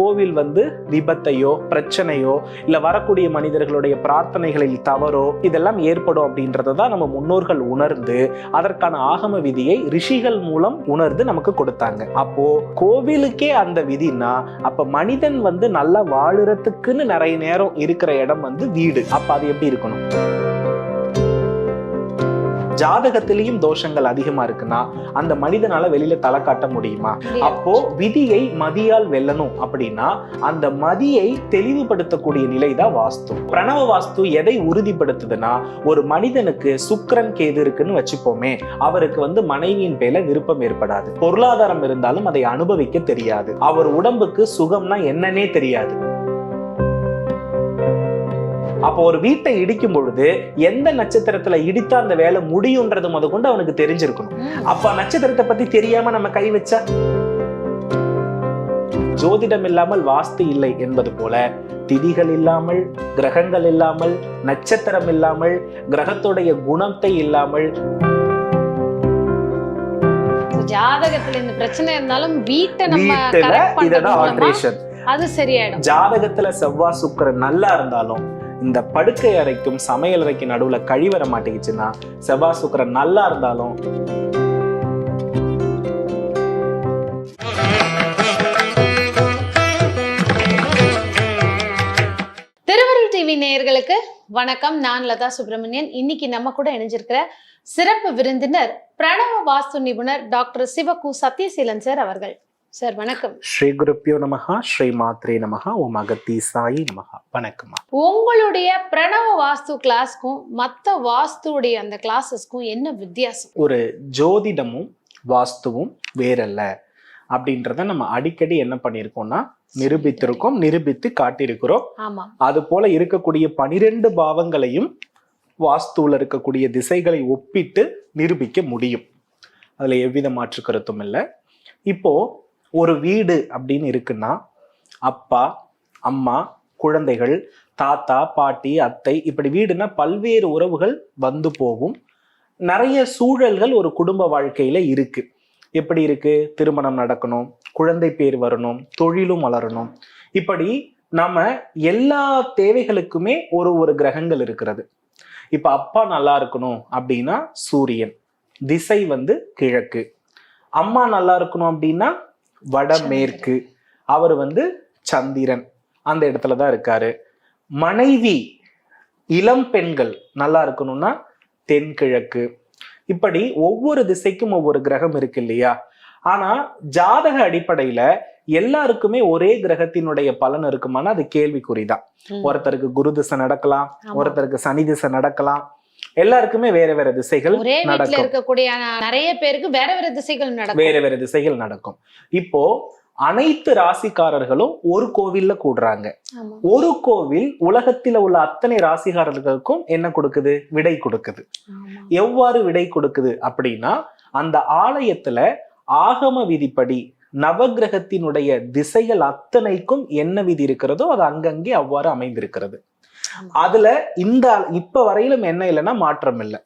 கோவில் வந்து விபத்தையோ பிரச்சனையோ இல்ல வரக்கூடிய மனிதர்களுடைய பிரார்த்தனைகளில் தவறோ இதெல்லாம் ஏற்படும் அப்படின்றத தான் நம்ம முன்னோர்கள் உணர்ந்து அதற்கான ஆகம விதியை ரிஷிகள் மூலம் உணர்ந்து நமக்கு கொடுத்தாங்க. அப்போ கோவிலுக்கே அந்த விதினா அப்ப மனிதன் வந்து நல்லா வாழுறதுக்குன்னு நிறைய நேரம் இருக்கிற இடம் வந்து வீடு. அப்ப அது எப்படி இருக்கணும்? ஜாதகத்திலையும் தோஷங்கள் அதிகமா இருக்குன்னா அந்த மனிதனால வெளியில தலை காட்ட முடியுமா? அப்போ விதியை மதியால் வெல்லணும் அப்படின்னா அந்த மதியை தெளிவுபடுத்தக்கூடிய நிலை தான் வாஸ்து. பிரணவ வாஸ்து எதை உறுதிப்படுத்துதுன்னா ஒரு மனிதனுக்கு சுக்கிரன் கேது இருக்குன்னு வச்சுப்போமே அவருக்கு வந்து மனைவியின் பேல விருப்பம் ஏற்படாது. பொருளாதாரம் இருந்தாலும் அதை அனுபவிக்க தெரியாது. அவர் உடம்புக்கு சுகம்னா என்னன்னே தெரியாது. அப்போ ஒரு வீட்டை இடிக்கும் பொழுது எந்த நட்சத்திரத்துல இடித்தா அந்த வேலை முடியும்ன்றது முத கொண்டு அவனுக்கு தெரிஞ்சிருக்கணும். அப்ப நட்சத்திரத்தை பத்தி தெரியாம நம்ம கை வச்சா? ஜோதிடம் இல்லாமல் வாஸ்து இல்லை என்பது போல திதிகள் இல்லாமல் கிரகங்கள் இல்லாமல் நட்சத்திரம் இல்லாமல் கிரகத்துடைய குணத்தை இல்லாமல் ஜாதகத்துல இந்த பிரச்சனை இருந்தாலும் வீட்டை நம்ம மூலமா ஆல்ட்ரேஷன் அது சரியாயிடும். ஜாதகத்துல செவ்வாய் சுக்கிரன் நல்லா இருந்தாலும் இந்த படுக்கை அறைக்கும் சமையல் அறைக்கு நடுவுல கழி வர மாட்டேங்குச்சுன்னா செவ்வாய் சுக்கிரன் நல்லா இருந்தாலும் திருவருள் டிவி நேயர்களுக்கு வணக்கம். நான் லதா சுப்பிரமணியன். இன்னைக்கு நம்ம கூட இணைஞ்சிருக்கிற சிறப்பு விருந்தினர் பிரணவ வாஸ்து நிபுணர் டாக்டர் சிவகு சத்யசீலன் சார் அவர்கள். சார் வணக்கம். ஸ்ரீ குருப்பியோ நமஹா ஸ்ரீ மாத்ரே நமஹா ஓம் அகத்தி சாயி நமஹா. வணக்கம்மா. உங்களுடைய பிரணவ வாஸ்து கிளாஸ்க்கும் மத்த வாஸ்துடைய அந்த கிளாஸஸ்க்கும் என்ன வித்தியாசம்? ஒரு ஜோதிடமும் வாஸ்துவும் வேறல்ல. அப்படின்றத நம்ம அடிக்கடி என்ன பண்ணியிருக்கோம்னா நிரூபித்திருக்கோம் நிரூபித்து காட்டியிருக்கிறோம். ஆமா. அது போல இருக்கக்கூடிய பனிரெண்டு பாவங்களையும் வாஸ்துவில் இருக்கக்கூடிய திசைகளை ஒப்பிட்டு நிரூபிக்க முடியும். அதுல எவ்வித மாற்று கருத்தும் இல்லை. இப்போ ஒரு வீடு அப்படின்னு இருக்குன்னா அப்பா அம்மா குழந்தைகள் தாத்தா பாட்டி அத்தை இப்படி வீடுனா பல்வேறு உறவுகள் வந்து போகும். நிறைய சூழல்கள் ஒரு குடும்ப வாழ்க்கையில இருக்கு. எப்படி இருக்கு? திருமணம் நடக்கணும் குழந்தை பேர் வரணும் தொழிலும் வளரணும். இப்படி நம்ம எல்லா தேவைகளுக்குமே ஒரு ஒரு கிரகங்கள் இருக்கிறது. இப்ப அப்பா நல்லா இருக்கணும் அப்படின்னா சூரியன் திசை வந்து கிழக்கு. அம்மா நல்லா இருக்கணும் அப்படின்னா வடமேற்கு. அவர் வந்து சந்திரன். அந்த இடத்துல தான் இருக்காரு. மனைவி இளம் பெண்கள் நல்லா இருக்கணும்னா தென்கிழக்கு. இப்படி ஒவ்வொரு திசைக்கும் ஒவ்வொரு கிரகம் இருக்கு இல்லையா? ஆனா ஜாதக அடிப்படையில எல்லாருக்குமே ஒரே கிரகத்தினுடைய பலன் இருக்குமானா அது கேள்விக்குறிதான். ஒருத்தருக்கு குரு திசை நடக்கலாம். ஒருத்தருக்கு சனி திசை நடக்கலாம் எல்லாருக்குமே வேற வேற திசைகள் ஒரே வீட்டுல நடக்கும் இருக்கக்கூடிய நிறைய பேருக்கு வேற வேற திசைகள் நடக்கும் வேற வேற திசைகள் நடக்கும் இப்போ அனைத்து ராசிக்காரர்களும் ஒரு கோவில்ல கூடுறாங்க. ஒரு கோவில் உலகத்தில உள்ள அத்தனை ராசிக்காரர்களுக்கும் என்ன கொடுக்குது விடை கொடுக்குது. எவ்வாறு விடை கொடுக்குது அப்படின்னா அந்த ஆலயத்துல ஆகம விதிப்படி நவக்கிரகத்தினுடைய திசைகள் அத்தனைக்கும் என்ன விதி இருக்கிறதோ அது அங்கங்கே அவ்வாறு அமைந்திருக்கிறது. அதுல இந்த இப்ப வரையிலும் என்ன இல்லைன்னா மாற்றம் இல்லை.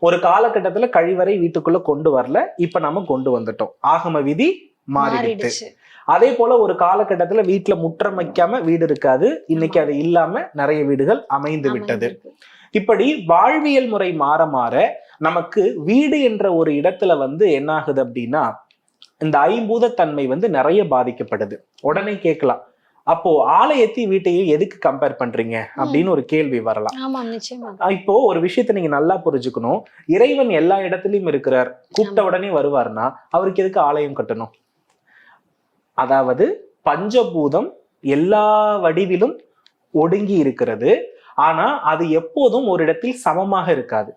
ஒரு காலகட்டத்துல கழிவறை வீட்டுக்குள்ள கொண்டு வரல இப்ப நம்ம கொண்டு வந்துட்டோம். ஆகம விதி மாறிடுச்சு. அதே போல ஒரு காலகட்டத்துல வீட்டுல முற்றம் வைக்காம வீடு இருக்காது. இன்னைக்கு அது இல்லாம நிறைய வீடுகள் அமைந்து விட்டது. இப்படி வாழ்வியல் முறை மாற மாற நமக்கு வீடு என்ற ஒரு இடத்துல வந்து என்ன ஆகுது அப்படின்னா இந்த ஐம்பூத தன்மை வந்து நிறைய பாதிக்கப்படுது உடனே கேட்கலாம். அப்போ ஆலயத்தையும் வீட்டையும் எதுக்கு கம்பேர் பண்றீங்க? அப்படின்னு ஒரு கேள்வி வரலாம். இப்போ ஒரு விஷயத்தை நீங்க நல்லா புரிஞ்சுக்கணும். இறைவன் எல்லா இடத்துலயும் இருக்கிறார். கூப்பிட்ட உடனே வருவார்னா அவருக்கு எதுக்கு ஆலயம் கட்டணும்? அதாவது பஞ்சபூதம் எல்லா வடிவிலும் ஒடுங்கி இருக்கிறது. ஆனா அது எப்போதும் ஒரு இடத்தில் சமமாக இருக்காது.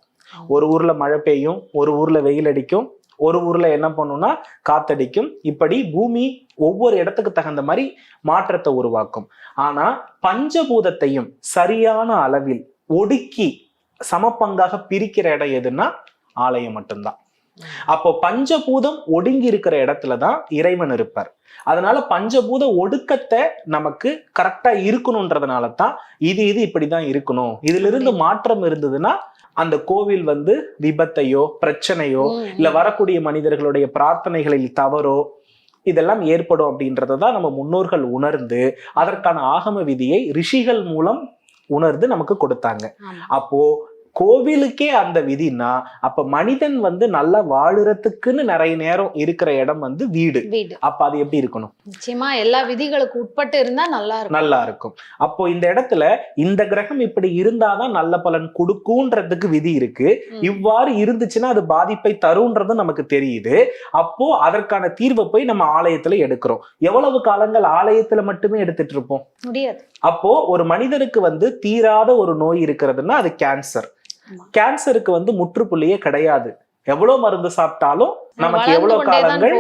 ஒரு ஊர்ல மழை பெய்யும் ஒரு ஊர்ல வெயில் அடிக்கும் ஒரு ஊர்ல என்ன பண்ணும்னா காத்தடிக்கும். இப்படி பூமி ஒவ்வொரு இடத்துக்கு தகுந்த மாதிரி மாற்றத்தை உருவாக்கும். ஆனா பஞ்சபூதத்தையும் சரியான அளவில் ஒடுக்கி சமப்பங்காக பிரிக்கிற இடம் எதுன்னா ஆலயம் மட்டும்தான். அப்போ பஞ்சபூதம் ஒடுங்கி இருக்கிற இடத்துல தான் இறைவன் இருப்பார். அதனால பஞ்சபூத ஒடுக்கத்தை நமக்கு கரெக்டா இருக்கணும்ன்றதுனால தான் இது இது இப்படிதான் இருக்கணும். இதுல இருந்து மாற்றம் இருந்ததுன்னா அந்த கோவில் வந்து விபத்தையோ பிரச்சனையோ இல்ல வரக்கூடிய மனிதர்களுடைய பிரார்த்தனைகளில் தவறோ இதெல்லாம் ஏற்படும் அப்படின்றத தான் நம்ம முன்னோர்கள் உணர்ந்து அதற்கான ஆகம விதியை ரிஷிகள் மூலம் உணர்ந்து நமக்கு கொடுத்தாங்க. அப்போ கோவிலுக்கே அந்த விதினா அப்ப மனிதன் வந்து நல்லா வாழுறதுக்குன்னு நிறைய நேரம் இருக்கிற இடம் வந்து வீடு. அப்ப அது எப்படி இருக்கணும்? நிச்சயமா எல்லா விதிகளுக்கு உட்பட்டு இருந்தா நல்லா இருக்கும். நல்லா இருக்கும். அப்போ இந்த இடத்துல இந்த கிரகம் இப்படி இருந்தாதான் நல்ல பலன் கொடுக்கும்ன்றதுக்கு விதி இருக்கு. இவ்வாறு இருந்துச்சுன்னா அது பாதிப்பை தரும்ன்றது நமக்கு தெரியுது. அப்போ அதற்கான தீர்வை போய் நம்ம ஆலயத்துல எடுக்கிறோம். எவ்வளவு காலங்கள் ஆலயத்துல மட்டுமே எடுத்துட்டு இருப்போம்? முடியாது. அப்போ ஒரு மனிதனுக்கு வந்து தீராத ஒரு நோய் இருக்கிறதுன்னா அது கேன்சர். கேன்சருக்கு வந்து முற்றுப்புள்ளியே கிடையாது. எவ்வளவு மருந்து சாப்பிட்டாலும் நமக்கு எவ்வளவு காலங்கள்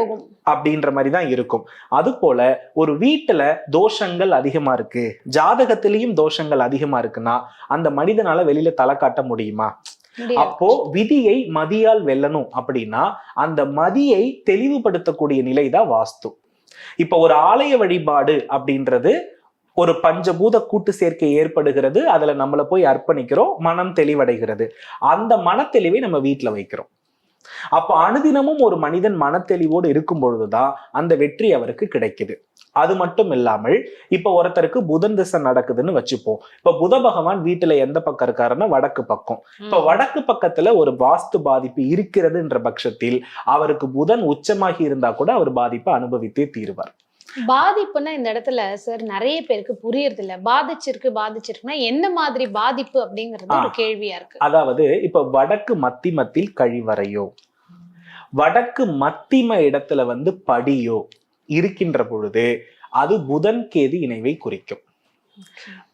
அப்படின்ற மாதிரி தான் இருக்கும். அது போல ஒரு வீட்டுல தோஷங்கள் அதிகமா இருக்கு. ஜாதகத்திலையும் தோஷங்கள் அதிகமா இருக்குன்னா அந்த மனிதனால வெளியில தலை காட்ட முடியுமா? அப்போ விதியை மதியால் வெல்லணும் அப்படின்னா அந்த மதியை தெளிவுபடுத்தக்கூடிய நிலை தான் வாஸ்து. இப்ப ஒரு ஆலய வழிபாடு அப்படின்றது ஒரு பஞ்சபூத கூட்டு சேர்க்கை ஏற்படுகிறது அதுல நம்மள போய் அர்ப்பணிக்கிறோம் மனம் தெளிவடைகிறது. அந்த மனத்தெளிவை நம்ம வீட்டுல வைக்கிறோம். அப்ப அனுதினமும் ஒரு மனிதன் மனத்தெளிவோடு இருக்கும் பொழுதுதான் அந்த வெற்றி அவருக்கு கிடைக்குது. அது மட்டும் இல்லாமல் இப்ப ஒருத்தருக்கு புதன் திசை நடக்குதுன்னு வச்சுப்போம். இப்ப புத பகவான் வீட்டுல எந்த பக்கம் இருக்காருன்னா வடக்கு பக்கம். இப்ப. வடக்கு பக்கத்துல ஒரு வாஸ்து பாதிப்பு இருக்கிறதுன்ற பட்சத்தில் அவருக்கு புதன் உச்சமாகி இருந்தா கூட அவர் பாதிப்பை அனுபவித்தே தீருவார். பாதிப்புன்னா இந்த இடத்துல சார் நிறைய பேருக்கு புரியறது இல்ல பாதிச்சிருக்கு பாதிச்சிருக்குன்னா என்ன மாதிரி பாதிப்பு அப்படிங்கறது ஒரு. கேள்வியா இருக்கு. அதாவது இப்ப வடக்கு மத்திமத்தில் கழிவறையோ வடக்கு மத்திம இடத்துல வந்து படியோ இருக்கின்ற பொழுது அது புதன் கேது இணைவை குறிக்கும்.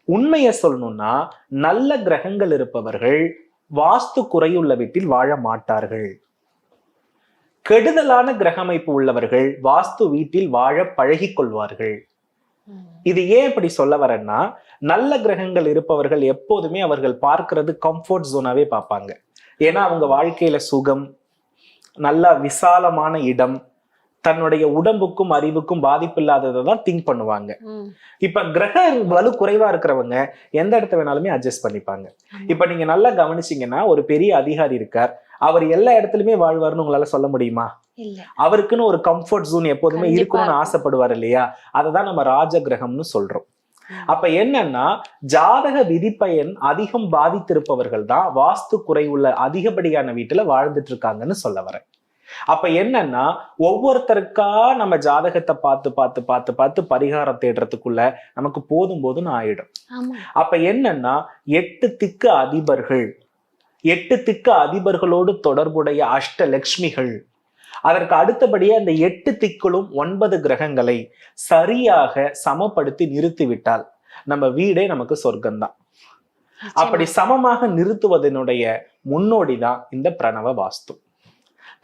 உண்மையை சொல்லணும்னா நல்ல கிரகங்கள் இருப்பவர்கள் வாஸ்து குறையுள்ள வீட்டில் வாழ மாட்டார்கள். கெடுதலான கிரக அமைப்பு உள்ளவர்கள் வாஸ்து வீட்டில் வாழ பழகிக் கொள்வார்கள். இது ஏன் இப்படி சொல்ல வரேன்னா நல்ல கிரகங்கள் இருப்பவர்கள் எப்போதுமே அவர்கள் பார்க்கிறது கம்ஃபர்ட் ஜோனாவே பார்ப்பாங்க ஏன்னா அவங்க வாழ்க்கையில சுகம் நல்ல விசாலமான இடம் தன்னுடைய உடம்புக்கும் அறிவுக்கும் பாதிப்பு இல்லாததை தான் திங்க் பண்ணுவாங்க. இப்ப கிரக வலு குறைவா இருக்கிறவங்க எந்த இடத்த வேணாலுமே அட்ஜஸ்ட் பண்ணிப்பாங்க. இப்ப நீங்க நல்லா கவனிச்சீங்கன்னா ஒரு பெரிய அதிகாரி இருக்கார் அவர் எல்லா இடத்துலயுமே வாழ்வார்னு உங்களால சொல்ல முடியுமா? அவருக்குன்னு ஒரு கம்ஃபர்ட் ஜோன் எப்போதுமே இருக்கணும்னு. ஆசைப்படுவார் இல்லையா? அததான் நம்ம ராஜ கிரகம்னு சொல்றோம். அப்ப என்னன்னா ஜாதக விதிப்பயன் அதிகம் பாதித்திருப்பவர்கள் தான் வாஸ்து குறைவுள்ள அதிகப்படியான வீட்டுல வாழ்ந்துட்டு இருக்காங்கன்னு சொல்ல வரேன். அப்ப என்னன்னா ஒவ்வொருத்தருக்கா நம்ம ஜாதகத்தை பார்த்து பார்த்து பார்த்து பார்த்து பரிகாரம் தேடுறதுக்குள்ள நமக்கு போதும் போதும்னு ஆயிடும். அப்ப என்னன்னா எட்டு திக்கு அதிபர்கள் எட்டு திக்கு அதிபர்களோடு தொடர்புடைய அஷ்ட லட்சுமிகள் அதற்கு அடுத்தபடியே அந்த எட்டு திக்குளும் ஒன்பது கிரகங்களை சரியாக சமப்படுத்தி நிறுத்திவிட்டால் நம்ம வீடே நமக்கு சொர்க்கம்தான். அப்படி சமமாக நிறுத்துவதனுடைய முன்னோடி தான் இந்த பிரணவ வாஸ்து.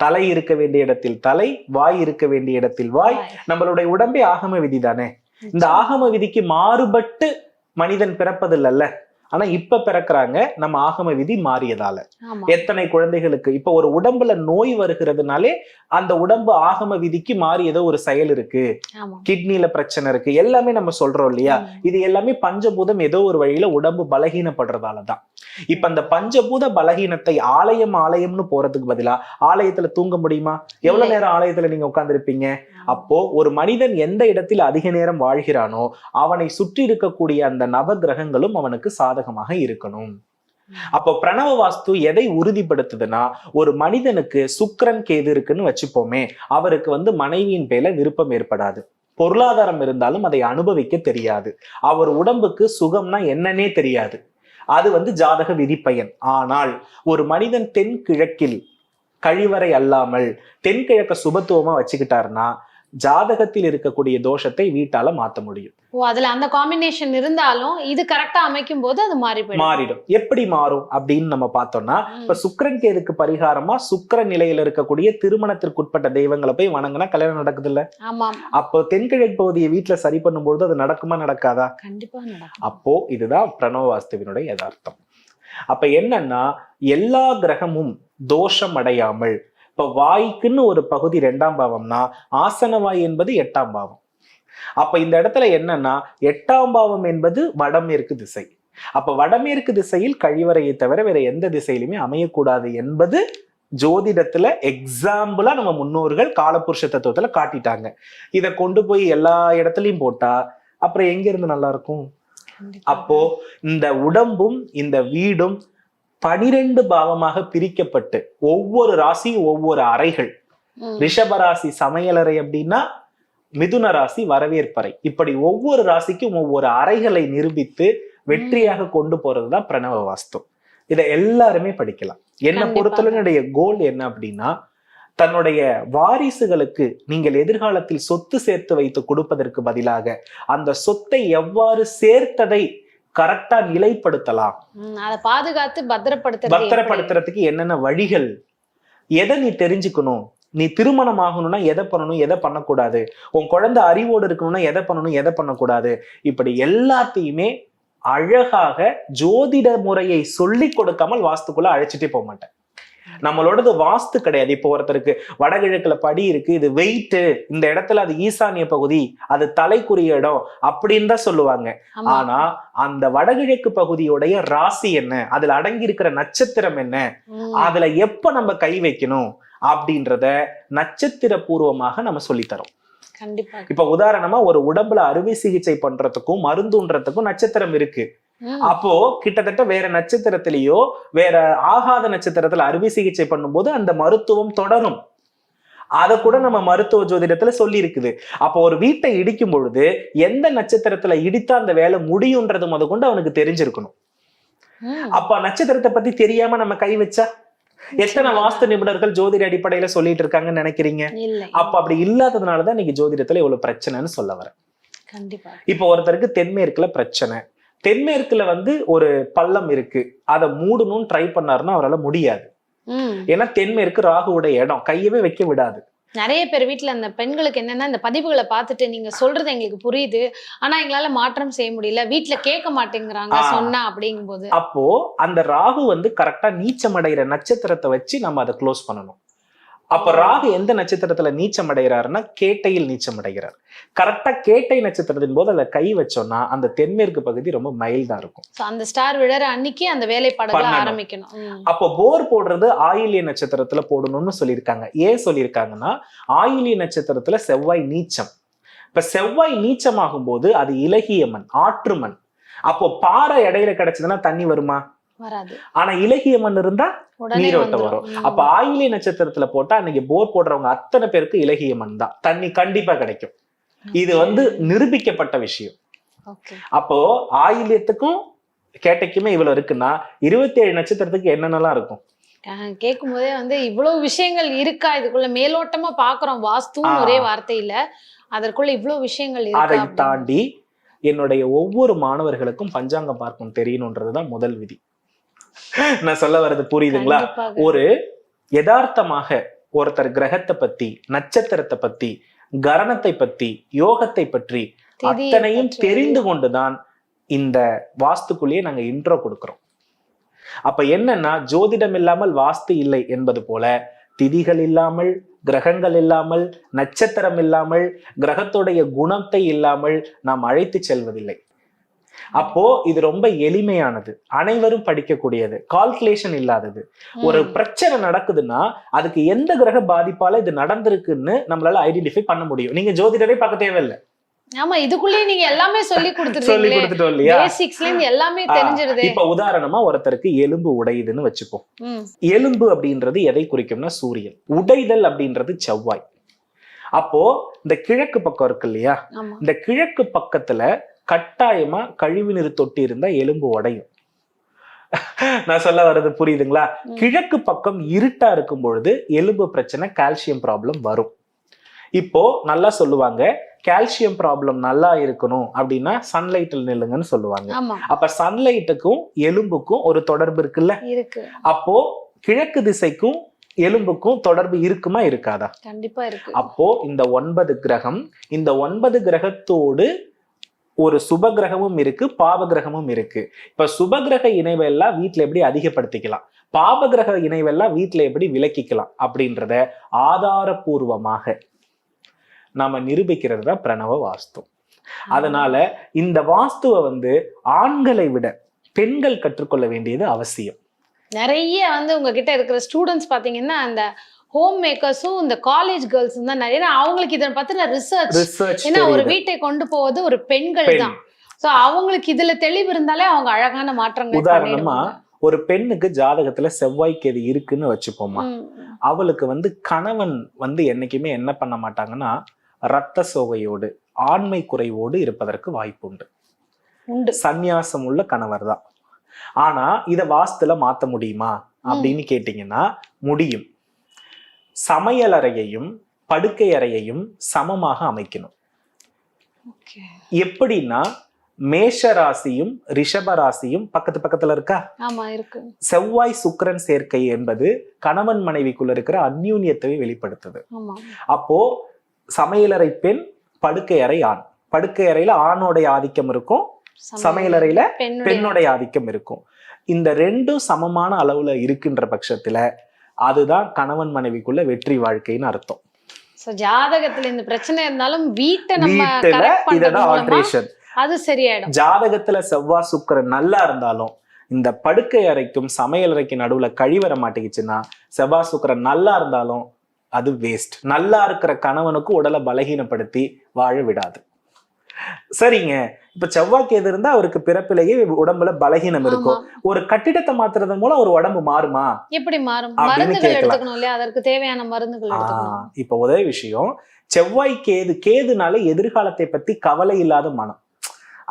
தலை இருக்க வேண்டிய இடத்தில் தலை வாய் இருக்க வேண்டிய இடத்தில் வாய். நம்மளுடைய உடம்பே ஆகம விதி தானே இந்த ஆகம விதிக்கு மாறுபட்டு மனிதன் பிறப்பதில்லல்ல? ஆனா இப்ப பிறக்கறாங்க. நம்ம ஆகம விதி மாறியதால. எத்தனை குழந்தைகளுக்கு? இப்ப ஒரு உடம்புல நோய் வருகிறதுனாலே அந்த உடம்பு ஆகம விதிக்கு மாறி ஏதோ ஒரு செயல் இருக்கு. கிட்னில பிரச்சனை இருக்கு. எல்லாமே நம்ம சொல்றோம் இல்லையா. இது எல்லாமே பஞ்சபூதம் ஏதோ ஒரு வழியில உடம்பு பலகீனப்படுறதால தான் இப்ப அந்த பஞ்சபூத பலகீனத்தை ஆலயம் ஆலயம்னு போறதுக்கு பதிலா ஆலயத்துல தூங்க முடியுமா? எவ்வளவு. நேரம் ஆலயத்துல நீங்க உட்கார்ந்திருப்பீங்க? அப்போ ஒரு மனிதன் எந்த இடத்தில் அதிக நேரம் வாழ்கிறானோ அவனை சுற்றி இருக்கக்கூடிய அந்த நவ கிரகங்களும் அவனுக்கு சாதகமாக இருக்கணும். அப்போ பிரணவ வாஸ்து எதை உறுதிப்படுத்துதுன்னா ஒரு மனிதனுக்கு சுக்கிரன் கேது இருக்குன்னு வச்சுப்போமே அவருக்கு வந்து மனைவியின் பேர்ல விருப்பம் ஏற்படாது. பொருளாதாரம் இருந்தாலும் அதை அனுபவிக்க தெரியாது. அவர் உடம்புக்கு சுகம்னா என்னன்னே தெரியாது. அது வந்து ஜாதக விதிப்பயன். ஆனால் ஒரு மனிதன் தென் கிழக்கில் கழிவறை அல்லாமல் தென்கிழக்க சுபத்துவமா வச்சுக்கிட்டாருன்னா ஜாதகத்தில் இருக்கக்கூடிய தோஷத்தை வீட்டால மாத்த முடியும். ஓ அதுல அந்த காம்பினேஷன் இருந்தாலும் இது கரெக்டா அமைக்கும் போது அது மாறி மாறிடும். எப்படி மாறும் அப்படின்னு நம்ம பார்த்தோம்னா. இப்ப சுக்கிரன் கேதுக்கு பரிகாரமா சுக்கிர நிலையில இருக்கக்கூடிய திருமணத்திற்குட்பட்ட தெய்வங்களை போய் வணங்கினா கல்யாணம் நடக்குது இல்ல அப்போ தென்கிழக்கு பகுதியை வீட்டுல சரி பண்ணும்பொழுது அது நடக்குமா நடக்காதா? கண்டிப்பா அப்போ இதுதான் பிரணவ வாஸ்துவினுடைய யதார்த்தம். அப்ப என்னன்னா எல்லா கிரகமும் தோஷம் அடையாமல் இப்ப வாய்க்குன்னு ஒரு பகுதி ரெண்டாம் பாவம்னா ஆசன வாய் என்பது எட்டாம் பாவம். அப்ப இந்த இடத்துல என்னன்னா எட்டாம் பாவம் என்பது வடமேற்கு திசை. அப்ப வடமேற்கு திசையில் கழிவறையை தவிர வேற எந்த திசையிலுமே அமையக்கூடாது என்பது ஜோதிடத்துல எக்ஸாம்பிளா நம்ம முன்னோர்கள் காலபுருஷ தத்துவத்துல காட்டிட்டாங்க. இத கொண்டு போய் எல்லா இடத்துலயும் போட்டா அப்புறம் எங்க இருந்து நல்லா இருக்கும்? அப்போ இந்த உடம்பும் இந்த வீடும் பனிரெண்டு பாவமாக பிரிக்கப்பட்டு ஒவ்வொரு ராசி ஒவ்வொரு அறைகள். ரிஷபராசி சமையலறை அப்படின்னா மிதுன ராசி வரவேற்பறை. இப்படி ஒவ்வொரு ராசிக்கும் ஒவ்வொரு அறைகளை நிரூபித்து வெற்றியாக கொண்டு போறதுதான் பிரணவ வாஸ்து. இதை எல்லாருமே படிக்கலாம். என்ன. பொறுத்தவரைடைய கோல் என்ன அப்படின்னா தன்னுடைய வாரிசுகளுக்கு நீங்கள் எதிர்காலத்தில் சொத்து சேர்த்து வைத்து கொடுப்பதற்கு பதிலாக அந்த சொத்தை எவ்வாறு சேர்த்ததை கரெக்டா நிலைப்படுத்தலாம். அதை பாதுகாத்து பத்திரப்படுத்துறது எப்படி? பத்திரப்படுத்துறதுக்கு என்னென்ன வழிகள்? எதை நீ தெரிஞ்சுக்கணும்? நீ திருமணம் ஆகணும்னா எதை பண்ணணும்? எதை பண்ணக்கூடாது? உன் குழந்தை அறிவோடு இருக்கணும்னா எதை பண்ணணும்? எதை பண்ணக்கூடாது? இப்படி எல்லாத்தையுமே அழகாக ஜோதிட முறையை சொல்லி கொடுக்காமல் வாஸ்துக்குள்ள அழைச்சிட்டே போக மாட்டேன். நம்மளோடது வாஸ்து கிடையாது. இப்போ ஒருத்தருக்கு வடகிழக்குல படி இருக்கு இது வெயிட் இந்த இடத்துல அது ஈசானிய பகுதி அது தலைக்குரிய இடம் அப்படின்னு தான் சொல்லுவாங்க. ஆனா அந்த வடகிழக்கு பகுதியுடைய ராசி என்ன? அதுல அடங்கி இருக்கிற நட்சத்திரம் என்ன. அதுல எப்ப நம்ம கை வைக்கணும்? அப்படின்றத நட்சத்திர பூர்வமாக நம்ம சொல்லித்தரோம். கண்டிப்பா. இப்ப உதாரணமா ஒரு உடம்புல அறுவை சிகிச்சை பண்றதுக்கும் மருந்துன்றதுக்கும் நட்சத்திரம் இருக்கு. அப்போ கிட்டத்தட்ட வேற நட்சத்திரத்திலேயோ வேற ஆகாத நட்சத்திரத்துல அறுவை சிகிச்சை பண்ணும்போது அந்த மருத்துவம் தொடரும். அத கூட நம்ம மருத்துவ ஜோதிடத்துல சொல்லி இருக்குது அப்போ ஒரு வீட்டை இடிக்கும் பொழுது எந்த நட்சத்திரத்துல இடித்தா அந்த வேலை முடியும்ன்றது முத கொண்டு அவனுக்கு தெரிஞ்சிருக்கணும். அப்ப நட்சத்திரத்தை பத்தி தெரியாம நம்ம கை வச்சா? எத்தனை வாஸ்து நிபுணர்கள் ஜோதிட அடிப்படையில சொல்லிட்டு இருக்காங்கன்னு நினைக்கிறீங்க? அப்ப அப்படி இல்லாததுனாலதான் இன்னைக்கு ஜோதிடத்துல இவ்வளவு பிரச்சனைன்னு சொல்ல வரேன். கண்டிப்பா. இப்போ ஒருத்தருக்கு தென்மேற்குல பிரச்சனை. தென்மேற்குல வந்து ஒரு பள்ளம் இருக்கு. அதை மூடணும்னு ட்ரை பண்ணாருன்னா அவரால முடியாது. ஏன்னா தென்மேற்கு ராகுவுடைய இடம். கையவே வைக்க விடாது. நிறைய பேர் வீட்ல அந்த பெண்களுக்கு என்னன்னா இந்த பதிவுகளை பார்த்துட்டு நீங்க சொல்றது எங்களுக்கு புரியுது. ஆனா எங்களால மாற்றம் செய்ய முடியல. வீட்ல கேட்க மாட்டேங்கிறாங்க. சொன்னா அப்படிங்கும்போது. அப்போ அந்த ராகு வந்து கரெக்டா நீச்சம் அடைகிற நட்சத்திரத்தை வச்சு நம்ம அதை க்ளோஸ் பண்ணணும். அப்ப ராகு எந்த நட்சத்திரத்துல நீச்சம் அடைகிறாருன்னா கேட்டையில் நீச்சம் அடைகிறார் கரெக்டா கேட்டை நட்சத்திரத்தின் போது அதுல கை வச்சோம்னா அந்த தென்மேற்கு பகுதி ரொம்ப மைல்டா இருக்கும். அந்த ஸ்டார் விழற அன்னைக்கு அந்த வேலைப்பாடுகளை. ஆரம்பிக்கணும். அப்போ போர் போடுறது ஆயிலிய நட்சத்திரத்துல போடணும்னு சொல்லியிருக்காங்க. ஏன் சொல்லியிருக்காங்கன்னா ஆயிலிய நட்சத்திரத்துல செவ்வாய் நீச்சம். இப்ப செவ்வாய் நீச்சமாகும் போது அது இலகிய மண் ஆற்று மண். அப்போ பாறை இடையில கிடைச்சதுன்னா தண்ணி வருமா? வராது. ஆனா இலகிய மண் இருந்தா நீரோட்டம். வரும். அப்ப ஆயிலிய நட்சத்திரத்துல போட்டா அன்னைக்கு போர் போடுறவங்க அத்தனை பேருக்கு இலகிய மண் தான். தண்ணி கண்டிப்பா கிடைக்கும். இது வந்து நிரூபிக்கப்பட்ட விஷயம். அப்போ ஆயிலியத்துக்கும் கேட்டைக்குமே இவ்வளவு இருக்குன்னா இருபத்தி ஏழு நட்சத்திரத்துக்கு என்னென்னலாம் இருக்கும் கேட்கும் போதே வந்து இவ்வளவு விஷயங்கள் இருக்கா இதுக்குள்ள மேலோட்டமா பாக்குறோம் வாஸ்துன்னு. ஒரே வார்த்தையில அதற்குள்ள இவ்வளவு விஷயங்கள் இருக்கா அதை. தாண்டி என்னுடைய ஒவ்வொரு மாணவர்களுக்கும் பஞ்சாங்கம் பார்க்கணும் தெரியணுன்றதுதான் முதல் விதி நான் சொல்ல வர்றது புரியுதுங்களா. ஒரு யதார்த்தமாக ஒருத்தர் கிரகத்தை பத்தி நட்சத்திரத்தை பத்தி கரணத்தை பத்தி யோகத்தை பற்றி அத்தனையும் பற்றி. தெரிந்து கொண்டுதான் இந்த வாஸ்துக்குள்ளேயே நாங்க இன்ட்ரோ கொடுக்கிறோம். அப்ப என்னன்னா ஜோதிடம் இல்லாமல் வாஸ்து இல்லை என்பது போல திதிகள் இல்லாமல் கிரகங்கள் இல்லாமல் நட்சத்திரம் இல்லாமல் கிரகத்துடைய குணத்தை இல்லாமல் நாம் அழைத்து செல்வதில்லை. அப்போ இது ரொம்ப எளிமையானது. அனைவரும் படிக்கக்கூடியது. கால்குலேஷன் இல்லாதது. ஒரு. பிரச்சனை நடக்குதுன்னா அதுக்கு எந்த கிரக பாதிப்பால இது நடந்திருக்குன்னு நம்மளால ஐடென்டிஃபை பண்ண முடியும். நீங்க ஜோதிடரே பார்க்க தேவையில்லை. ஆமா இதுக்குள்ளேயே நீங்க எல்லாமே சொல்லி சொல்லி கொடுத்துட்டோம் இல்லையா? பேசிக்ஸ்ல இருந்து எல்லாமே தெரிஞ்சிருது. இப்ப உதாரணமா ஒருத்தருக்கு எலும்பு உடையுதுன்னு வச்சுப்போம். எலும்பு அப்படின்றது எதை குறிக்கும்னா சூரியன். உடைதல் அப்படின்றது செவ்வாய். அப்போ இந்த கிழக்கு பக்கம் இருக்கு இல்லையா? இந்த கிழக்கு பக்கத்துல கட்டாயமா கழிவுநீர் தொட்டி இருந்தா எலும்பு உடையும். நான் சொல்ல வர்றது புரியுதுங்களா. கிழக்கு பக்கம் இருட்டா இருக்கும் பொழுது எலும்பு பிரச்சனை கால்சியம் ப்ராப்ளம் வரும். இப்போ நல்லா சொல்லுவாங்க கால்சியம் ப்ராப்ளம் நல்லா இருக்கணும் அப்படின்னா சன்லைட்டில் நில்லுங்கன்னு சொல்லுவாங்க. அப்ப சன்லைட்டுக்கும் எலும்புக்கும் ஒரு தொடர்பு இருக்குல்ல? இருக்கு. அப்போ கிழக்கு திசைக்கும் எலும்புக்கும் தொடர்பு இருக்குமா இருக்காதா? கண்டிப்பா இருக்கு. அப்போ இந்த ஒன்பது கிரகம் இந்த ஒன்பது கிரகத்தோடு ஒரு சுப கிரகமும் இருக்கு பாவ கிரகமும் இருக்கு. இப்ப சுப கிரக இணைவெல்லாம் வீட்டுல எப்படி அதிகப்படுத்திக்கலாம்? பாப கிரக இணைவெல்லாம் வீட்டுல எப்படி விலக்கிக்கலாம் அப்படின்றத ஆதாரபூர்வமாக நாம நிரூபிக்கிறது தான் பிரணவ வாஸ்து. அதனால இந்த வாஸ்துவை வந்து ஆண்களை விட பெண்கள் கற்றுக்கொள்ள வேண்டியது அவசியம். நிறைய வந்து உங்ககிட்ட இருக்கிற ஸ்டூடெண்ட்ஸ் பாத்தீங்கன்னா அந்த ஹோம் மேக்கர்ஸும் இந்த காலேஜ் கேர்ள்ஸும் தான் நிறைய. ஏன்னா அவங்களுக்கு இதை பத்தின ரிசர்ச் ஏன்னா ஒரு வீட்டை கொண்டு போவது ஒரு பெண்கள் பெண். தான். சோ அவங்களுக்கு இதுல தெளிவு இருந்தாலே அவங்க அழகான மாற்றங்கள் உதாரணமா. ஒரு பெண்ணுக்கு ஜாதகத்துல செவ்வாய்க்கு எது இருக்குன்னு வச்சுப்போமா? அவளுக்கு வந்து கணவன் வந்து என்னைக்குமே என்ன பண்ண மாட்டாங்கன்னா ரத்த சோகையோடு ஆண்மை குறைவோடு இருப்பதற்கு வாய்ப்பு உண்டு. உண்டு. சந்நியாசம் உள்ள கணவர் தான். ஆனா இத வாஸ்துல மாத்த முடியுமா? அப்படின்னு கேட்டீங்கன்னா முடியும். சமையலறையையும் படுக்கை அறையையும் சமமாக அமைக்கணும். எப்படின்னா மேஷ ராசியும் ரிஷப ராசியும் பக்கத்து பக்கத்துல இருக்கா? செவ்வாய் சுக்கிரன் சேர்க்கை என்பது கணவன் மனைவிக்குள்ள இருக்கிற அந்யூன்யத்தை வெளிப்படுத்துது. அப்போ சமையலறை பெண் படுக்கை அறை ஆண். படுக்கை அறையில ஆணோடைய ஆதிக்கம் இருக்கும் சமையலறையில பெண்ணுடைய ஆதிக்கம் இருக்கும். இந்த ரெண்டும் சமமான அளவுல இருக்கின்ற பட்சத்துல அதுதான் கணவன் மனைவிக்குள்ள வெற்றி வாழ்க்கைன்னு அர்த்தம். So, ஜாதகத்துல இந்த பிரச்சனை இருந்தாலும் வீட்டை நம்ம ஆல்ட்ரேஷன் அது சரியாயிடும். ஜாதகத்துல செவ்வாய் சுக்கிரன் நல்லா இருந்தாலும் இந்த படுக்கை அறைக்கும் சமையல் அறைக்கு நடுவுல கழி வர மாட்டேங்குச்சுன்னா செவ்வாய் சுக்கிரன் நல்லா இருந்தாலும் அது வேஸ்ட் நல்லா இருக்கிற கணவனுக்கு உடலை பலகீனப்படுத்தி வாழ விடாது. சரிங்க. இப்ப செவ்வாய்க்கு எது இருந்தா அவருக்கு பிறப்பிலேயே உடம்புல பலகீனம் இருக்கும். ஒரு கட்டிடத்தை மாத்துறது மூலம் ஒரு உடம்பு மாறுமா? எப்படி மாறும்? மருந்துகள். எடுத்துக்கணும் இல்லையா? அதற்கு தேவையான மருந்துகள் இப்ப ஒரே விஷயம். செவ்வாய் கேது கேதுனால எதிர்காலத்தை பத்தி கவலை இல்லாத மனம்.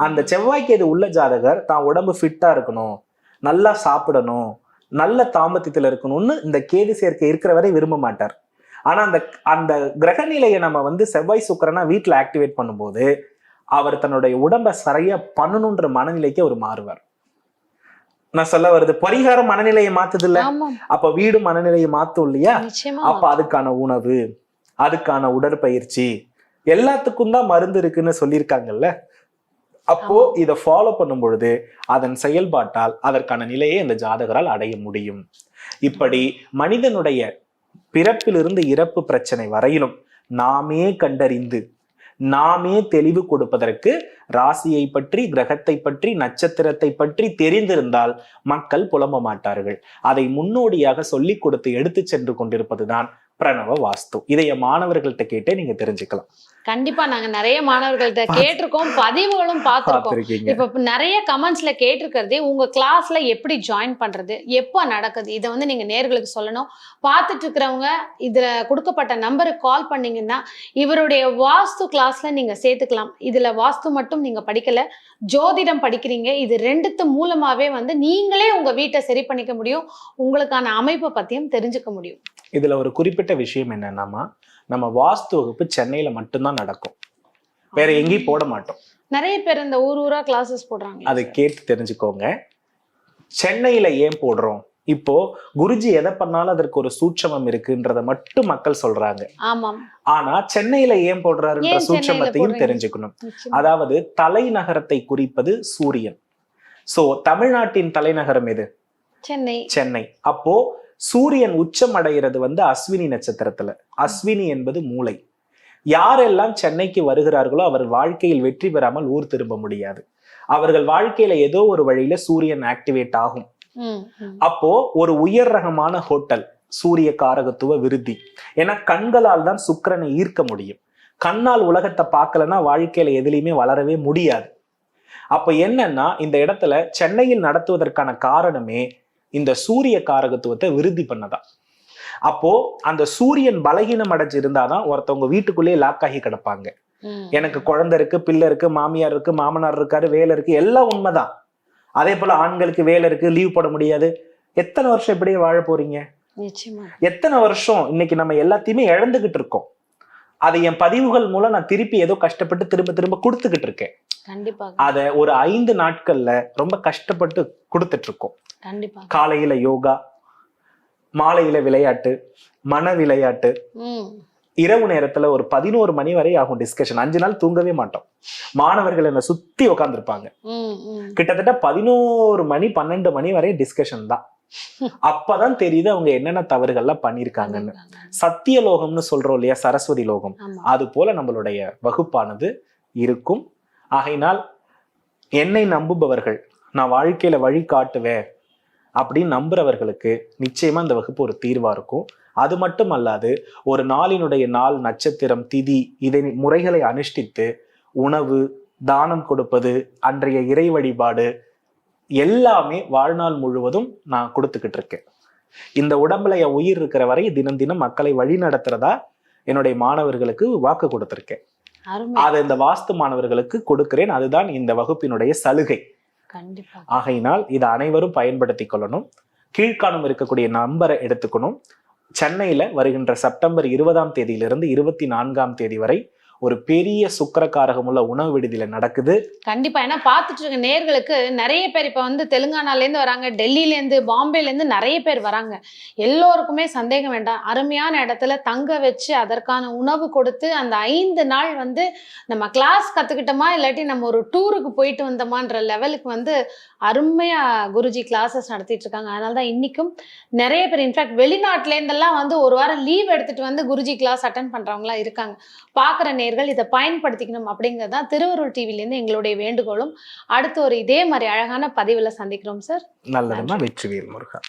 அந்த செவ்வாய் கேது உள்ள ஜாதகர் தான் உடம்பு ஃபிட்டா இருக்கணும். நல்லா சாப்பிடணும். நல்ல தாம்பத்தியத்துல இருக்கணும்னு இந்த கேது சேர்க்கை இருக்கிற வரை விரும்ப மாட்டார். ஆனா அந்த அந்த கிரக நிலையை நம்ம வந்து செவ்வாய் சுக்கிரனா வீட்டுல ஆக்டிவேட் பண்ணும்போது அவர் தன்னுடைய உடம்ப சரியா பண்ணணுன்ற மனநிலைக்கு அவர் மாறுவார். நான் சொல்ல வருது பரிகாரம் மனநிலையை மாத்துது இல்ல அப்ப வீடு மனநிலையை மாத்தும் இல்லையா? அப்ப அதுக்கான உணவு அதுக்கான உடற்பயிற்சி எல்லாத்துக்கும் தான் மருந்து இருக்குன்னு சொல்லியிருக்காங்கல்ல? அப்போ இதை ஃபாலோ பண்ணும் பொழுது அதன் செயல்பாட்டால் அதற்கான நிலையை இந்த ஜாதகரால் அடைய முடியும். இப்படி மனிதனுடைய பிறப்பிலிருந்து இறப்பு பிரச்சனை வரையிலும் நாமே கண்டறிந்து நாமே தெளிவு கொடுப்பதற்கு ராசியை பற்றி கிரகத்தை பற்றி நட்சத்திரத்தை பற்றி தெரிந்திருந்தால் மக்கள் புலம்ப மாட்டார்கள். அதை முன்னோடியாக சொல்லிக் கொடுத்து எடுத்து சென்று கொண்டிருப்பதுதான் பிரணவ வாஸ்து. இதைய மாணவர்கள்ட்ட கேட்டே நீங்க தெரிஞ்சுக்கலாம். கண்டிப்பா நாங்க நிறைய மாணவர்கள்ட்ட கேட்டிருக்கோம் பதிவுகளும் பார்த்திருக்கோம். இப்ப நிறைய கமெண்ட்ஸ்ல கேட்டிருக்கிறதே உங்க கிளாஸ்ல எப்படி ஜாயின் பண்றது எப்போ நடக்குது இதை வந்து நீங்க நேர்களுக்கு சொல்லணும். பார்த்துட்டு இருக்கிறவங்க இதுல கொடுக்கப்பட்ட நம்பருக்கு கால் பண்ணீங்கன்னா இவருடைய வாஸ்து கிளாஸ்ல நீங்க சேர்த்துக்கலாம். இதுல வாஸ்து மட்டும் நீங்க படிக்கல ஜோதிடம் படிக்கிறீங்க இது ரெண்டுத்து மூலமாவே வந்து நீங்களே உங்க வீட்டை சரி பண்ணிக்க முடியும். உங்களுக்கான அமைப்பை பத்தியும் தெரிஞ்சுக்க முடியும். இதுல ஒரு குறிப்பிட்ட விஷயம் என்னன்னாமா நம்ம வாஸ்து வகுப்பு சென்னையில மட்டும்தான் நடக்கும். வேற எங்கேயும் போட மாட்டோம். நிறைய பேர் இந்த ஊர் ஊரா கிளாஸஸ் போடுறாங்க. அதை கேட்டு தெரிஞ்சுக்கோங்க. சென்னையில ஏன் போடுறோம்? இப்போ குருஜி எதை பண்ணாலும் அதற்கு ஒரு சூட்சமம் இருக்குன்றத மட்டும் மக்கள் சொல்றாங்க. ஆனா சென்னையில ஏன் போடுறாருன்ற சூட்சமத்தையும்? தெரிஞ்சுக்கணும். அதாவது தலைநகரத்தை குறிப்பது சூரியன். சோ தமிழ்நாட்டின் தலைநகரம் எது? சென்னை. சென்னை. அப்போ சூரியன் உச்சம் அடைகிறது வந்து அஸ்வினி நட்சத்திரத்துல. அஸ்வினி என்பது மூளை. யாரெல்லாம் சென்னைக்கு வருகிறார்களோ அவர் வாழ்க்கையில் வெற்றி பெறாமல் ஊர் திரும்ப முடியாது. அவர்கள் வாழ்க்கையில ஏதோ ஒரு வழியில சூரியன் ஆக்டிவேட் ஆகும். அப்போ ஒரு உயர் ரகமான ஹோட்டல் சூரிய காரகத்துவ விருத்தி. ஏன்னா கண்களால் தான் சுக்கிரனை ஈர்க்க முடியும். கண்ணால் உலகத்தை பார்க்கலன்னா வாழ்க்கையில எதுலையுமே வளரவே முடியாது. அப்ப என்னன்னா இந்த இடத்துல சென்னையில் நடத்துவதற்கான காரணமே இந்த சூரிய காரகத்துவத்தை விருத்தி பண்ணதான். அப்போ அந்த சூரியன் பலகீனம் அடைஞ்சு இருந்தாதான் ஒருத்தவங்க வீட்டுக்குள்ளேயே லாக் ஆகி கிடப்பாங்க. எனக்கு குழந்தை இருக்கு பிள்ளை இருக்கு மாமியார் இருக்கு மாமனார் இருக்காரு வேலை இருக்கு எல்லாம் உண்மைதான். அதே போல ஆண்களுக்கு வேலை இருக்கு லீவ் போட முடியாது. எத்தனை வருஷம் இப்படியே வாழ போறீங்க? எத்தனை வருஷம் இன்னைக்கு நம்ம எல்லாத்தையுமே இழந்துகிட்டு இருக்கோம். அதை என் பதிவுகள் மூலம் நான் திருப்பி ஏதோ கஷ்டப்பட்டு திரும்ப திரும்ப கொடுத்துக்கிட்டு இருக்கேன். கண்டிப்பாக அதை ஒரு ஐந்து நாட்கள்ல ரொம்ப கஷ்டப்பட்டு கொடுத்துட்டு இருக்கோம் கண்டிப்பா. காலையில யோகா மாலையில விளையாட்டு மன விளையாட்டு. இரவு நேரத்துல ஒரு பதினோரு மணி வரை ஆகும் டிஸ்கஷன் அஞ்சு நாள் தூங்கவே மாட்டோம். மாணவர்கள் என்ன சுத்தி உட்காந்துருப்பாங்க கிட்டத்தட்ட பதினோரு மணி பன்னெண்டு மணி வரை டிஸ்கஷன் தான். அப்பதான் தெரியுது அவங்க என்னென்ன தவறுகள்லாம் பண்ணியிருக்காங்கன்னு. சத்தியலோகம்னு சொல்றோம் இல்லையா சரஸ்வதி லோகம். அது போல நம்மளுடைய வகுப்பானது இருக்கும். ஆகையினால் என்னை நம்புபவர்கள் நான் வாழ்க்கையில வழி காட்டுவேன் அப்படின்னு நம்புறவர்களுக்கு நிச்சயமா இந்த வகுப்பு ஒரு தீர்வா இருக்கும். அது மட்டும் அல்லாது ஒரு நாளினுடைய நாள் நட்சத்திரம் திதி இதை முறைகளை அனுஷ்டித்து உணவு தானம் கொடுப்பது அன்றைய இறை வழிபாடு எல்லாமே வாழ்நாள் முழுவதும் நான் கொடுத்துக்கிட்டு இருக்கேன். இந்த உடம்புல என் உயிர் இருக்கிற வரை தினம் தினம் மக்களை வழி நடத்துறதா என்னுடைய மாணவர்களுக்கு வாக்கு கொடுத்துருக்கேன். அதை இந்த வாஸ்து மாணவர்களுக்கு கொடுக்கிறேன். அதுதான் இந்த வகுப்பினுடைய சலுகை. ஆகையினால் இதை அனைவரும் பயன்படுத்திக் கொள்ளணும். கீழ்காணும் இருக்கக்கூடிய நம்பரை எடுத்துக்கணும். சென்னையில வருகின்ற செப்டம்பர் இருபதாம் தேதியிலிருந்து இருபத்தி நான்காம் தேதி வரை ஒரு பெரிய சுக்கரக்காரகமுள்ள உணவு விடுதியில நடக்குது. கண்டிப்பா. ஏன்னா பார்த்துட்டு இருக்க நேர்களுக்கு நிறைய பேர் இப்ப வந்து தெலுங்கானால இருந்து வராங்க டெல்லியில இருந்து பாம்பேல இருந்து நிறைய பேர் வராங்க. எல்லோருக்குமே சந்தேகம் வேண்டாம். அருமையான இடத்துல தங்க வச்சு அதற்கான உணவு கொடுத்து அந்த ஐந்து நாள் வந்து நம்ம கிளாஸ் கத்துக்கிட்டோமா இல்லாட்டி நம்ம ஒரு டூருக்கு போயிட்டு வந்தோமான்ற லெவலுக்கு வந்து அருமையா குருஜி கிளாஸஸ் நடத்திட்டு இருக்காங்க அதனால தான் இன்னைக்கும் நிறைய பேர் இன்ஃபேக்ட் வெளிநாட்டுல இருந்தெல்லாம் வந்து ஒரு வாரம் லீவ் எடுத்துட்டு வந்து குருஜி கிளாஸ் அட்டன் பண்றவங்களா இருக்காங்க. பார்க்குற நேர்கள் இதை பயன்படுத்திக்கணும் அப்படிங்கிறது தான் திருவருள் டிவிலேருந்து எங்களுடைய வேண்டுகோளும். அடுத்து ஒரு இதே மாதிரி அழகான பதிவில் சந்திக்கிறோம் சார் நல்லதுன்னா வெற்றிவேல் முருகா.